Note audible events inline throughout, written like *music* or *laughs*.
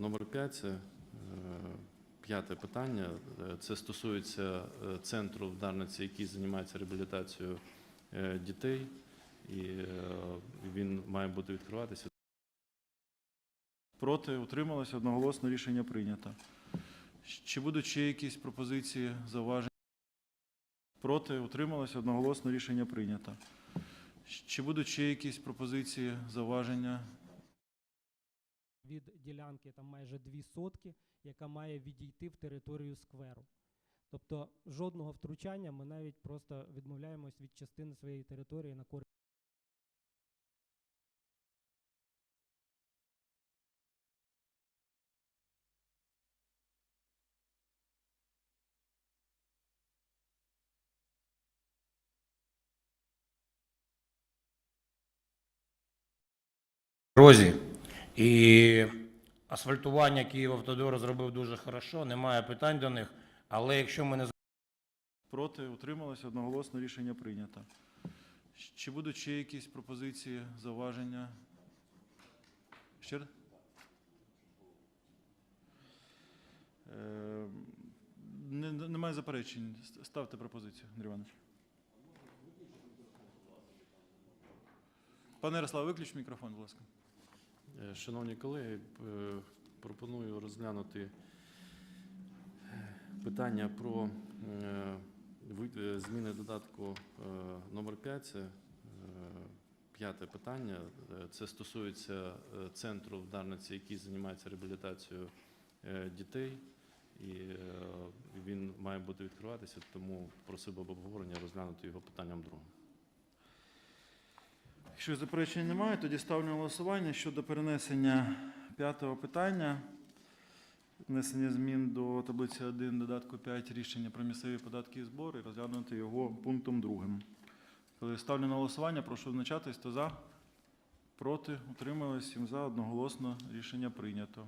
номер 5 це е, п'яте питання. Е, Це стосується е, центру в Дарниці, який займається реабілітацією дітей, і він має бути відкриватися. Проти, утрималися, одноголосно рішення прийнято. Чи будуть ще якісь пропозиції, зауваження? Проти, утрималися, одноголосно рішення прийнято. Чи будуть ще якісь пропозиції, зауваження? Від ділянки там майже дві сотки, яка має відійти в територію скверу. Тобто жодного втручання ми навіть просто відмовляємось від частини своєї території на користь. дорозі. І асфальтування Київавтодор зробив дуже хорошо, немає питань до них. Але якщо ми не Проти, утрималися, одноголосно рішення прийнято. Чи будуть ще якісь пропозиції, зауваження? Ще? Е, не- не- Немає заперечень. Ставте пропозицію, Андрій Іванович. Пане Ярослав, виключ мікрофон, будь ласка. Е, Шановні колеги, е, пропоную розглянути е, питання про зміни додатку номер 5 Це п'яте питання. Це стосується центру в Дарниці, який займається реабілітацією дітей. І він має бути відкриватися, тому просив об обговорення розглянути його питанням другим. Якщо заперечень немає, тоді ставлю на голосування щодо перенесення п'ятого питання. Внесення змін до таблиці 1 додатку 5 рішення про місцеві податки і збори, розглянути його пунктом другим. Коли ставлю на голосування, прошу визначатись, хто за, проти, утримались, сім за, одноголосно рішення прийнято.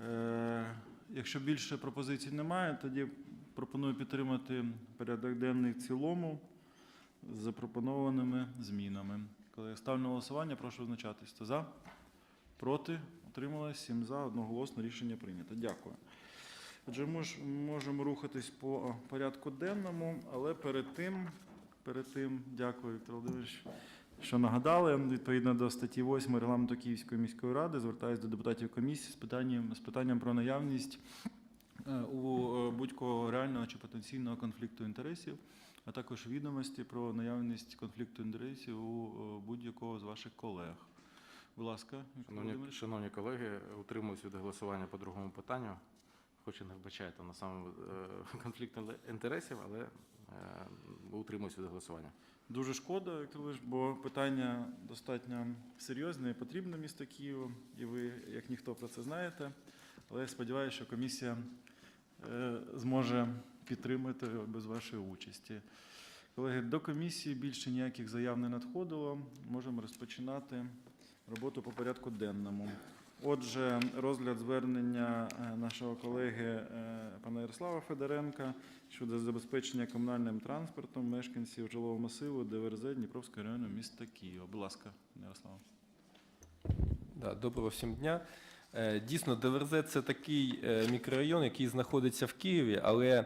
Е, якщо більше пропозицій немає, тоді пропоную підтримати порядок денний в цілому з запропонованими змінами. Коли ставлю на голосування, прошу визначатись. Хто за? Проти? Утрималось? Сім за. Одноголосно рішення прийнято. Дякую. Отже, ми ж можемо рухатись по порядку денному, але перед тим, перед тим, дякую, Віктор Володимирович, що нагадали. Відповідно до статті 8 регламенту Київської міської ради, звертаюся до депутатів комісії з питанням, з питанням про наявність у е, будь-кого реального чи потенційного конфлікту інтересів а також відомості про наявність конфлікту інтересів у е, будь-якого з ваших колег. Будь ласка, Шановні, шановні колеги, утримуюсь від голосування по другому питанню. Хоч і не вбачаєте на саме *laughs* конфлікт інтересів, але е, утримуюсь від голосування. Дуже шкода, Віктор Володимирович, бо питання достатньо серйозне і потрібне місто Києву, і ви, як ніхто про це знаєте. Але я сподіваюся, що комісія е, зможе підтримати без вашої участі. Колеги, до комісії більше ніяких заяв не надходило. Можемо розпочинати роботу по порядку денному. Отже, розгляд звернення е, нашого колеги е, пана Ярослава Федоренка щодо забезпечення комунальним транспортом мешканців жилого масиву ДВРЗ Дніпровського району міста Києва. Будь ласка, пане Ярослав. Да, доброго всім дня. Е, Дійсно, ДВРЗ це такий е, мікрорайон, який знаходиться в Києві, але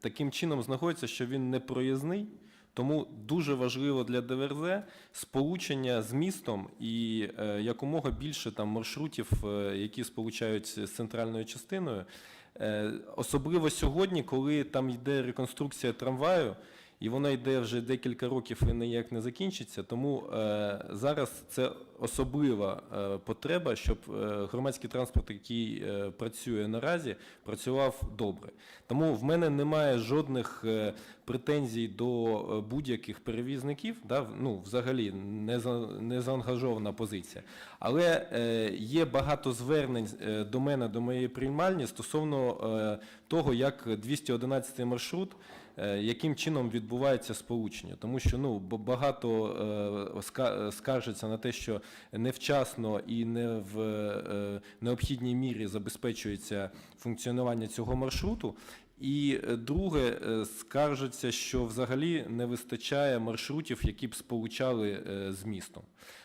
таким чином знаходиться, що він не проїзний. Тому дуже важливо для ДВРЗ сполучення з містом і е, якомога більше там маршрутів, які сполучаються з центральною частиною. Особливо сьогодні, коли там йде реконструкція трамваю, і вона йде вже декілька років і ніяк не закінчиться. Тому е, зараз це особлива е, потреба, щоб е, громадський транспорт, який е, працює наразі, працював добре. Тому в мене немає жодних е, претензій до е, будь-яких перевізників. Да, ну, взагалі не, за, не заангажована позиція. Але е, є багато звернень е, до мене, до моєї приймальні стосовно е, того, як 211 маршрут яким чином відбувається сполучення, тому що ну багато е, ска- скаржаться на те, що невчасно і не в е, необхідній мірі забезпечується функціонування цього маршруту. І е, друге, е, скаржаться, що взагалі не вистачає маршрутів, які б сполучали е, з містом.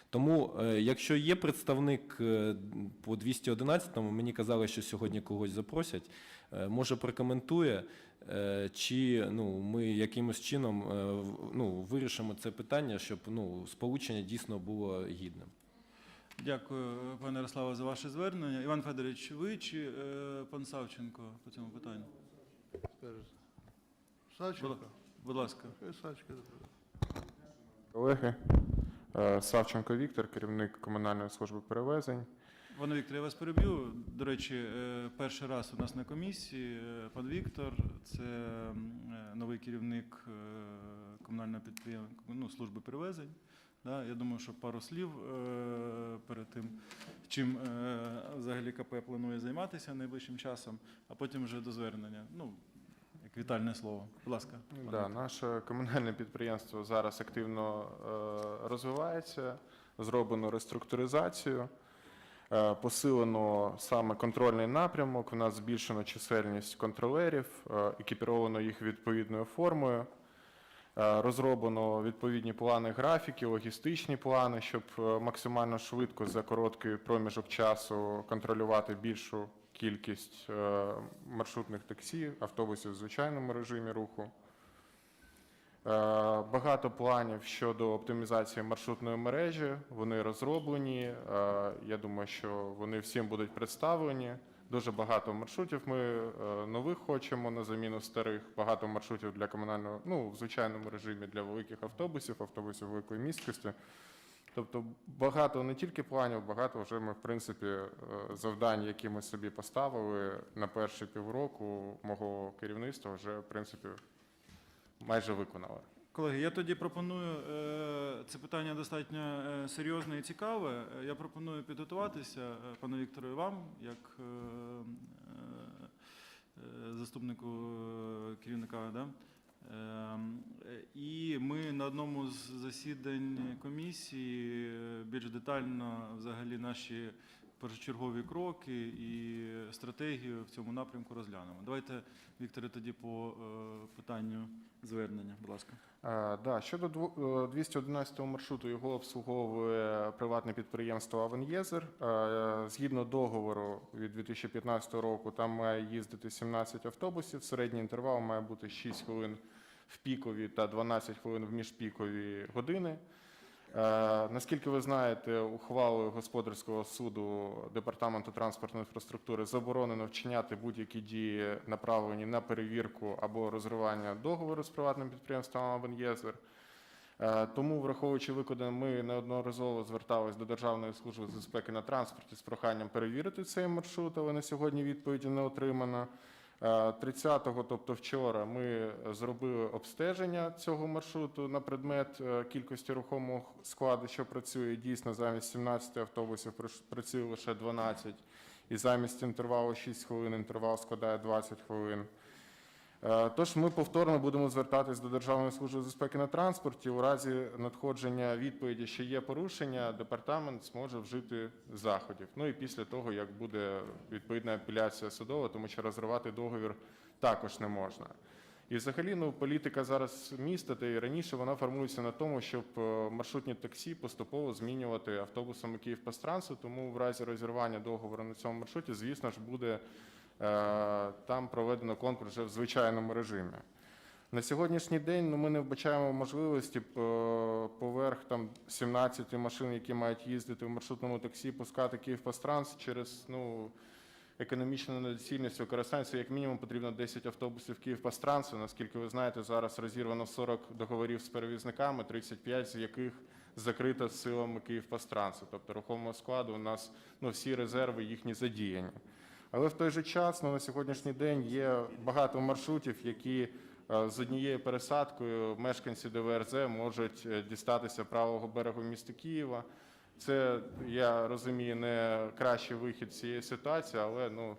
Тому, е, якщо є представник е, по 211-му, мені казали, що сьогодні когось запросять, е, може прокоментує, е, чи ну, ми якимось чином е, ну, вирішимо це питання, щоб ну, сполучення дійсно було гідним. Дякую, пане Ярославе, за ваше звернення. Іван Федорович, ви чи е, пан Савченко по цьому питанню? Савченко. Будь ласка. Савченко. Колеги, Е, Савченко Віктор, керівник комунальної служби перевезень. Пане Віктор, я вас переб'ю. До речі, е, перший раз у нас на комісії е, пан Віктор, це е, новий керівник комунального підприємства ну, служби перевезень. Да, я думаю, що пару слів е, перед тим, чим е, взагалі КП планує займатися найближчим часом, а потім вже до звернення. Ну, як вітальне слово. Будь ласка. Да, наше комунальне підприємство зараз активно е, розвивається, зроблено реструктуризацію, посилено саме контрольний напрямок. У нас збільшено чисельність контролерів, е, екіпіровано їх відповідною формою. Е, Розроблено відповідні плани графіки, логістичні плани, щоб е, максимально швидко за короткий проміжок часу контролювати більшу кількість е, маршрутних таксі, автобусів в звичайному режимі руху. Е, Багато планів щодо оптимізації маршрутної мережі. Вони розроблені. Е, Я думаю, що вони всім будуть представлені. Дуже багато маршрутів ми е, нових хочемо на заміну старих. Багато маршрутів для комунального, ну в звичайному режимі для великих автобусів, автобусів великої місткості. Тобто багато не тільки планів, багато вже ми, в принципі, завдань, які ми собі поставили на перші півроку мого керівництва, вже в принципі майже виконали. Колеги, я тоді пропоную, е, це питання достатньо е, серйозне і цікаве. Я пропоную підготуватися, е, пане Вікторе, вам, як заступнику керівника. Да? І ми на одному з засідань комісії більш детально взагалі наші першочергові кроки і стратегію в цьому напрямку розглянемо. Давайте, Вікторе, тоді по питанню звернення, будь ласка. Е, Да, щодо дву- е, 211 маршруту, його обслуговує приватне підприємство Авенєзер. Е, Згідно договору від 2015 року, там має їздити 17 автобусів. Середній інтервал має бути 6 хвилин в пікові та 12 хвилин в міжпікові години. Е, Наскільки ви знаєте, ухвалою господарського суду департаменту транспортної інфраструктури заборонено вчиняти будь-які дії, направлені на перевірку або розривання договору з приватним підприємством Авенєзер. Е, Тому, враховуючи викладене, ми неодноразово зверталися до Державної служби з безпеки на транспорті з проханням перевірити цей маршрут, але на сьогодні відповіді не отримано. Е, 30-го, тобто вчора, ми зробили обстеження цього маршруту на предмет е, кількості рухомого складу, що працює. Дійсно, замість 17 автобусів працює лише 12, і замість інтервалу 6 хвилин інтервал складає 20 хвилин. Е, Тож ми повторно будемо звертатись до Державної служби безпеки на транспорті. У разі надходження відповіді, що є порушення, департамент зможе вжити заходів. Ну і після того, як буде відповідна апеляція судова, тому що розривати договір також не можна. І взагалі, ну, політика зараз міста, та і раніше вона формується на тому, щоб е, маршрутні таксі поступово змінювати автобусами Київпастрансу, тому в разі розірвання договору на цьому маршруті, звісно ж, буде там проведено конкурс вже в звичайному режимі. На сьогоднішній день ну, ми не вбачаємо можливості поверх там 17 машин, які мають їздити в маршрутному таксі, пускати Київпастранс через ну, економічну недоцільність використання. Це як мінімум потрібно 10 автобусів Київпастрансу. Наскільки ви знаєте, зараз розірвано 40 договорів з перевізниками, 35 з яких закрито силами Київпастрансу. Тобто рухомого складу у нас ну, всі резерви їхні задіяні. Але в той же час ну, на сьогоднішній день є багато маршрутів, які е, з однією пересадкою мешканці ДВРЗ можуть е, дістатися правого берегу міста Києва. Це, я розумію, не кращий вихід цієї ситуації, але ну,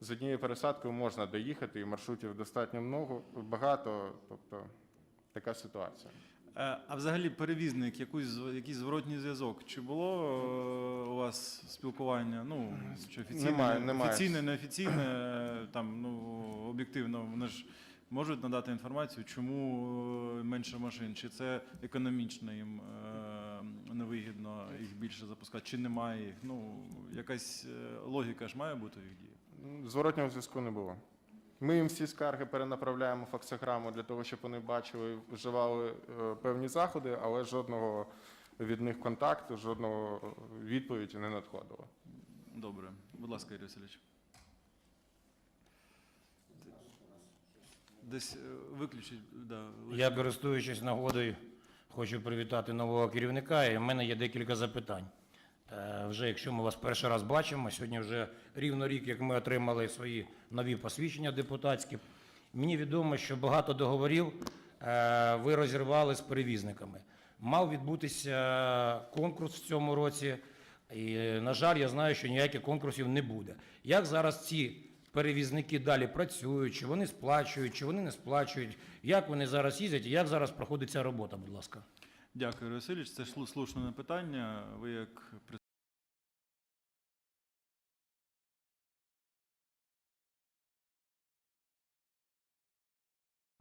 з однією пересадкою можна доїхати, і маршрутів достатньо багато. Тобто така ситуація. Е, А взагалі перевізник, якийсь, якийсь зворотній зв'язок. Чи було е, у вас спілкування? Ну, чи офіційне, Немає, не- немає. офіційне, неофіційне, е, там, ну, об'єктивно, вони ж можуть надати інформацію, чому е, менше машин? Чи це економічно їм е, невигідно їх більше запускати, чи немає їх? Ну, якась е, логіка ж має бути в їх дії. М, Зворотнього зв'язку не було. Ми їм всі скарги перенаправляємо факсограму для того, щоб вони бачили і вживали е, певні заходи, але жодного від них контакту, жодного відповіді не надходило. Добре. Будь ласка, Ігор Васильович. Десь е, виключіть, да, лише- Я, користуючись нагодою, хочу привітати нового керівника, і в мене є декілька запитань. Е, Вже якщо ми вас перший раз бачимо, сьогодні вже рівно рік, як ми отримали свої нові посвідчення депутатські. Мені відомо, що багато договорів е, ви розірвали з перевізниками. Мав відбутися конкурс в цьому році, і, на жаль, я знаю, що ніяких конкурсів не буде. Як зараз ці перевізники далі працюють, чи вони сплачують, чи вони не сплачують, як вони зараз їздять і як зараз проходить ця робота, будь ласка? Дякую, Васильович. Це слу- слушне питання. Ви як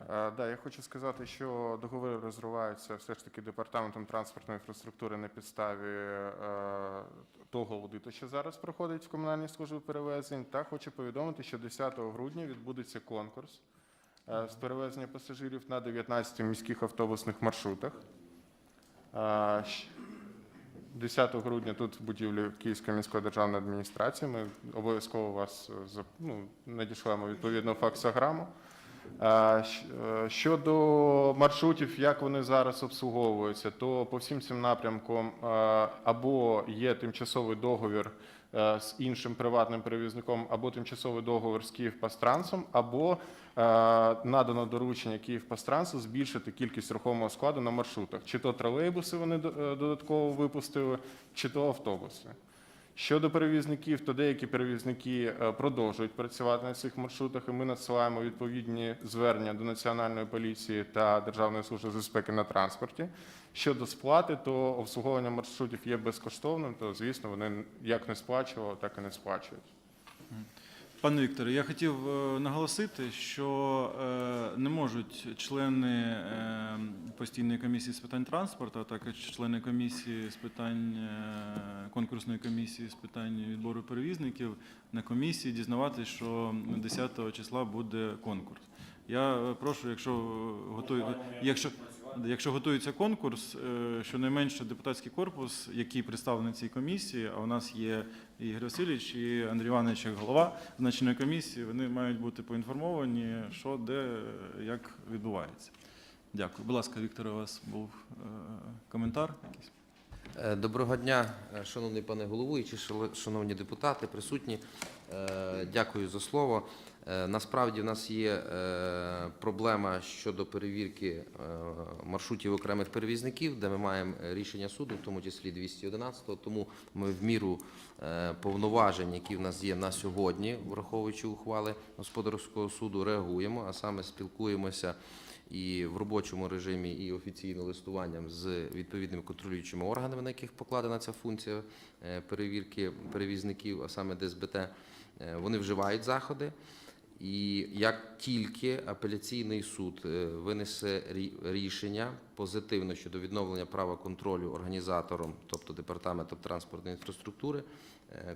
Е, Да, я хочу сказати, що договори розриваються все ж таки департаментом транспортної інфраструктури на підставі е, того аудиту, що зараз проходить в комунальній службі перевезень. Та хочу повідомити, що 10 грудня відбудеться конкурс е, з перевезення пасажирів на 19 міських автобусних маршрутах. Е, щ- 10 грудня тут в будівлі Київської міської державної адміністрації. Ми обов'язково вас е, ну, надішлемо відповідну факсограму. Е, Щодо маршрутів, як вони зараз обслуговуються, то по всім цим напрямкам або є тимчасовий договір з іншим приватним перевізником, або тимчасовий договір з Київпастрансом, або е, надано доручення Київпастрансу збільшити кількість рухомого складу на маршрутах. Чи то тролейбуси вони е, додатково випустили, чи то автобуси. Щодо перевізників, то деякі перевізники е, продовжують працювати на цих маршрутах, і ми надсилаємо відповідні звернення до Національної поліції та Державної служби з безпеки на транспорті. Щодо сплати, то обслуговування маршрутів є безкоштовним, то звісно вони як не сплачували, так і не сплачують. Пане Вікторе, я хотів е, наголосити, що е, не можуть члени е, постійної комісії з питань транспорту, а також члени комісії з питань конкурсної комісії з питань відбору перевізників на комісії дізнаватися, що 10 числа буде конкурс. Я прошу, якщо готує, якщо, якщо готується конкурс, е, щонайменше депутатський корпус, який представлений цій комісії, а у нас є Ігор Васильович, і Андрій Іванович як голова значної комісії, вони мають бути поінформовані, що де, як відбувається. Дякую. Будь ласка, Віктор, у вас був е, коментар якийсь? Е, Доброго дня, е, шановний пане головуючий, шановні депутати, присутні. Е, Дякую за слово. Насправді в нас є проблема щодо перевірки маршрутів окремих перевізників, де ми маємо рішення суду, в тому числі 211 Тому ми в міру повноважень, які в нас є на сьогодні, враховуючи ухвали господарського суду, реагуємо, а саме спілкуємося і в робочому режимі, і офіційно листуванням з відповідними контролюючими органами, на яких покладена ця функція е, перевірки перевізників, а саме ДСБТ, е, вони вживають заходи. І як тільки апеляційний суд е, винесе рішення позитивно щодо відновлення права контролю організатором, тобто департаментом транспортної інфраструктури,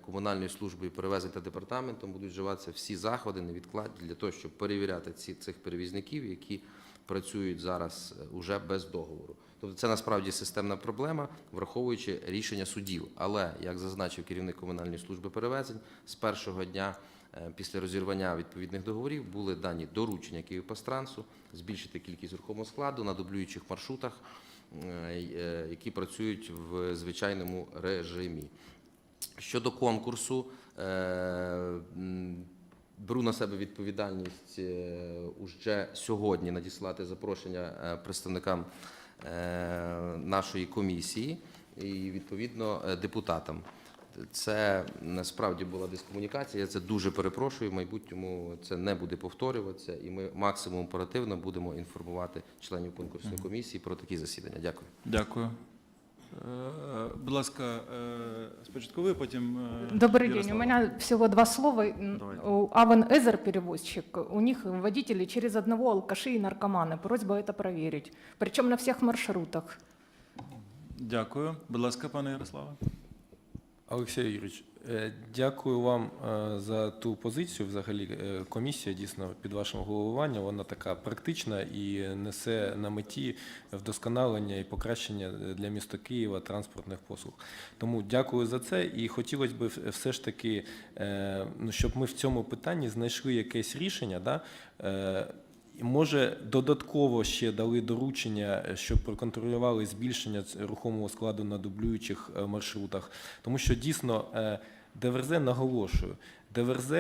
комунальною службою перевезень та департаментом будуть вживатися всі заходи невідкладні для того, щоб перевіряти ці цих перевізників, які працюють зараз е, уже без договору. Тобто це насправді системна проблема, враховуючи рішення судів. Але як зазначив керівник комунальної служби перевезень, з першого дня е, після розірвання відповідних договорів були дані доручення Київпастрансу збільшити кількість рухомого складу на дублюючих маршрутах, е, які працюють в звичайному режимі. Щодо конкурсу, беру на себе відповідальність е, уже сьогодні надіслати запрошення е, представникам е, нашої комісії і відповідно депутатам. Це насправді була дискомунікація. Я це дуже перепрошую. В майбутньому це не буде повторюватися, і ми максимум оперативно будемо інформувати членів конкурсної комісії про такі засідання. Дякую. Дякую. Е, Будь ласка, е, спочатку ви, потім. е, Добрый день. У Ярослава. меня всего два слова. М, Давайте. У Авен Эзер перевозчик. У них водители через одного алкаши и наркоманы. Просьба это проверить. Причем на всех маршрутах. Дякую. Будь ласка, пане Ярославе. Олексій Юрійович, е, дякую вам е, за ту позицію. Взагалі, е, комісія дійсно під вашим головуванням, вона така практична і несе на меті вдосконалення і покращення для міста Києва транспортних послуг. Тому дякую за це. І хотілося б все ж таки, е, ну, щоб ми в цьому питанні знайшли якесь рішення. Да? Може, додатково ще дали доручення, е, щоб проконтролювали збільшення рухомого складу на дублюючих е, маршрутах. Тому що дійсно е, ДВРЗ наголошую, ДВРЗ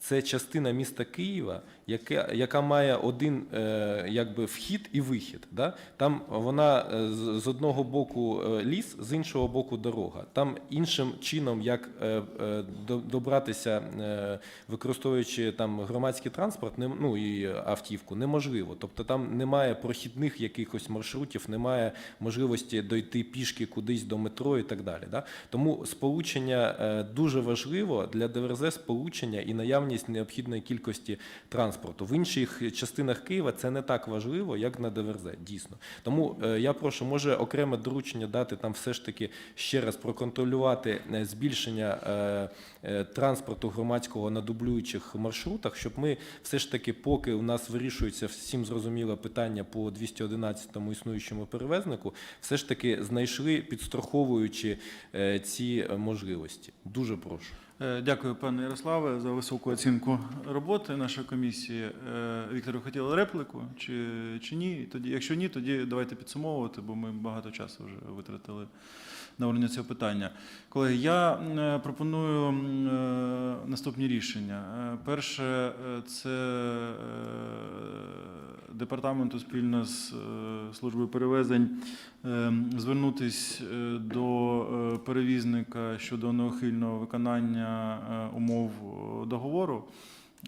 це частина міста Києва, яка, яка має один е, якби вхід і вихід. Да? Там вона е, з, одного боку е, ліс, з іншого боку дорога. Там іншим чином, як е, е, до- добратися, е, використовуючи там громадський транспорт, не, ну і автівку, неможливо. Тобто там немає прохідних якихось маршрутів, немає можливості дойти пішки кудись до метро і так далі. Да? Тому сполучення е, дуже важливо для ДВРЗ сполучення і наявність необхідної кількості транспорту. В інших частинах Києва це не так важливо, як на ДВРЗ, дійсно. Тому е, я прошу, може окреме доручення дати там все ж таки ще раз проконтролювати е, збільшення е, транспорту громадського на дублюючих маршрутах, щоб ми все ж таки, поки у нас вирішується всім зрозуміло питання по 211 існуючому перевезнику, все ж таки знайшли підстраховуючи ці можливості. Дуже прошу. Е, Дякую, пане Ярославе, за високу оцінку роботи нашої комісії. Е, Віктор, ви хотіли репліку чи, чи ні? Тоді, якщо ні, тоді давайте підсумовувати, бо ми багато часу вже витратили на обговорення цього питання. Колеги, я е, пропоную е, наступні рішення. Е, Перше, це департаменту спільно з службою перевезень звернутись до перевізника щодо неухильного виконання умов договору,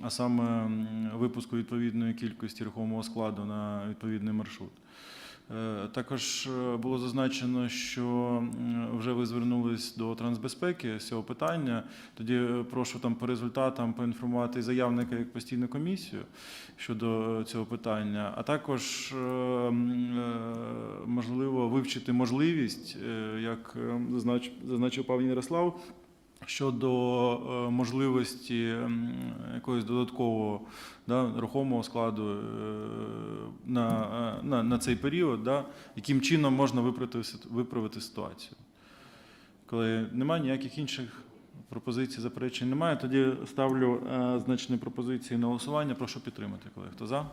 а саме випуску відповідної кількості рухомого складу на відповідний маршрут. Е, Також е, було зазначено, що вже ви звернулись до трансбезпеки з цього питання. Тоді е, прошу там по результатам поінформувати заявника як постійну комісію щодо цього питання, а також можливо вивчити можливість, як е, зазнач- зазначив пан Ярослав, щодо е, можливості якогось додаткового да, рухомого складу е, на, е, на, на цей період, да, яким чином можна виправити, виправити ситуацію. Коли немає ніяких інших пропозицій, заперечень немає, тоді ставлю значні пропозиції на голосування. Прошу підтримати, колеги. Хто за?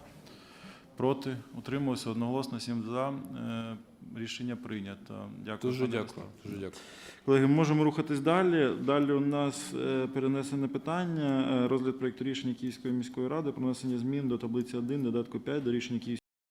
Проти? Утримувався одноголосно, сім за. Е, Рішення прийнято. Дякую. Дуже дякую. Дуже дякую. Колеги, ми можемо рухатись далі. Далі у нас е, перенесене питання. е, Розгляд проєкту рішення Київської міської ради про внесення змін до таблиці 1, додатку 5 до рішення Київської